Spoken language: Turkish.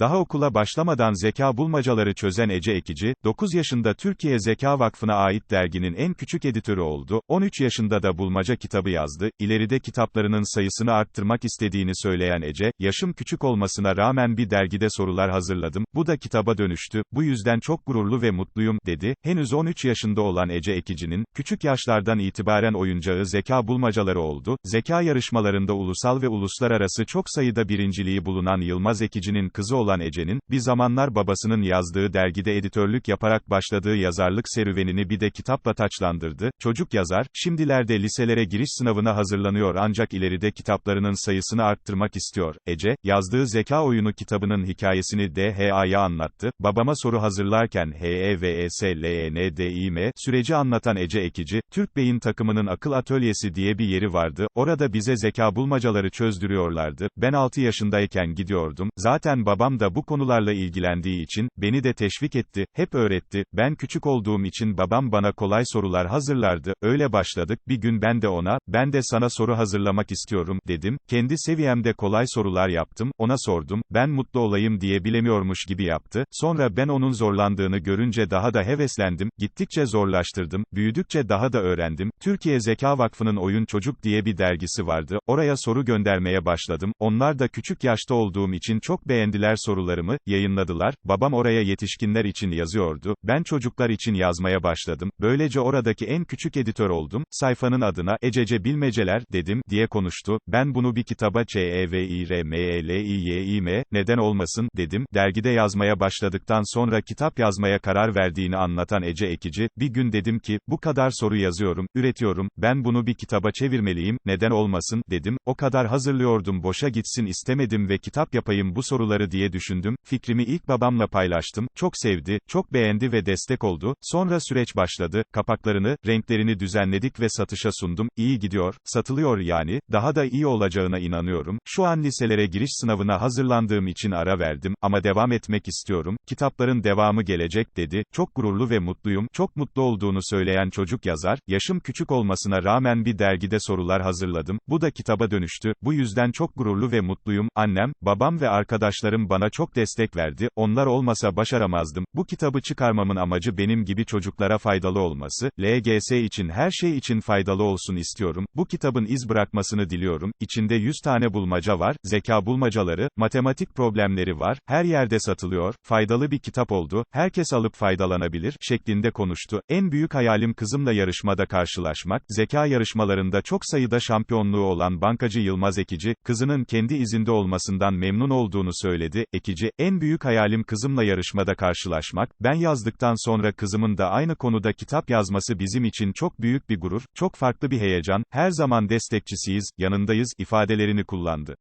Daha okula başlamadan zeka bulmacaları çözen Ece Ekici, 9 yaşında Türkiye Zeka Vakfı'na ait derginin en küçük editörü oldu, 13 yaşında da bulmaca kitabı yazdı, ileride kitaplarının sayısını arttırmak istediğini söyleyen Ece, yaşım küçük olmasına rağmen bir dergide sorular hazırladım, bu da kitaba dönüştü, bu yüzden çok gururlu ve mutluyum, dedi, henüz 13 yaşında olan Ece Ekici'nin, küçük yaşlardan itibaren oyuncağı zeka bulmacaları oldu, zeka yarışmalarında ulusal ve uluslararası çok sayıda birinciliği bulunan Yılmaz Ekici'nin kızı olan Ece'nin, bir zamanlar babasının yazdığı dergide editörlük yaparak başladığı yazarlık serüvenini bir de kitapla taçlandırdı, çocuk yazar, şimdilerde liselere giriş sınavına hazırlanıyor ancak ileride kitaplarının sayısını arttırmak istiyor, Ece, yazdığı zeka oyunu kitabının hikayesini DHA'ya anlattı, babama soru hazırlarken HEVESLENDİM, süreci anlatan Ece Ekici, Türk Beyin takımının akıl atölyesi diye bir yeri vardı, orada bize zeka bulmacaları çözdürüyorlardı, ben 6 yaşındayken gidiyordum, zaten babam da bu konularla ilgilendiği için, beni de teşvik etti, hep öğretti, ben küçük olduğum için babam bana kolay sorular hazırlardı, öyle başladık, bir gün ben de ona, ben de sana soru hazırlamak istiyorum, dedim, kendi seviyemde kolay sorular yaptım, ona sordum, ben mutlu olayım diye bilemiyormuş gibi yaptı, sonra ben onun zorlandığını görünce daha da heveslendim, gittikçe zorlaştırdım, büyüdükçe daha da öğrendim, Türkiye Zeka Vakfı'nın Oyun Çocuk diye bir dergisi vardı, oraya soru göndermeye başladım, onlar da küçük yaşta olduğum için çok beğendiler sorularımı, yayınladılar, babam oraya yetişkinler için yazıyordu, ben çocuklar için yazmaya başladım, böylece oradaki en küçük editör oldum, sayfanın adına, Ecece Bilmeceler, dedim, diye konuştu, ben bunu bir kitaba ÇEVİRMELİYİM, neden olmasın, dedim, dergide yazmaya başladıktan sonra kitap yazmaya karar verdiğini anlatan Ece Ekici, bir gün dedim ki, bu kadar soru yazıyorum, üretiyorum, ben bunu bir kitaba çevirmeliyim, neden olmasın, dedim, o kadar hazırlıyordum boşa gitsin istemedim ve kitap yapayım bu soruları diye düşündüm, fikrimi ilk babamla paylaştım, çok sevdi, çok beğendi ve destek oldu, sonra süreç başladı, kapaklarını, renklerini düzenledik ve satışa sundum, iyi gidiyor, satılıyor yani, daha da iyi olacağına inanıyorum, şu an liselere giriş sınavına hazırlandığım için ara verdim, ama devam etmek istiyorum, kitapların devamı gelecek, dedi, çok gururlu ve mutluyum, çok mutlu olduğunu söyleyen çocuk yazar, yaşım küçük olmasına rağmen bir dergide sorular hazırladım, bu da kitaba dönüştü, bu yüzden çok gururlu ve mutluyum, annem, babam ve arkadaşlarım bana çok destek verdi, onlar olmasa başaramazdım, bu kitabı çıkarmamın amacı benim gibi çocuklara faydalı olması, LGS için her şey için faydalı olsun istiyorum, bu kitabın iz bırakmasını diliyorum, içinde 100 tane bulmaca var, zeka bulmacaları, matematik problemleri var, her yerde satılıyor, faydalı bir kitap oldu, herkes alıp faydalanabilir, şeklinde konuştu, en büyük hayalim kızımla yarışmada karşılaşmak, zeka yarışmalarında çok sayıda şampiyonluğu olan bankacı Yılmaz Ekici, kızının kendi izinde olmasından memnun olduğunu söyledi, Ekici, en büyük hayalim kızımla yarışmada karşılaşmak, ben yazdıktan sonra kızımın da aynı konuda kitap yazması bizim için çok büyük bir gurur, çok farklı bir heyecan, her zaman destekçisiyiz, yanındayız, ifadelerini kullandı.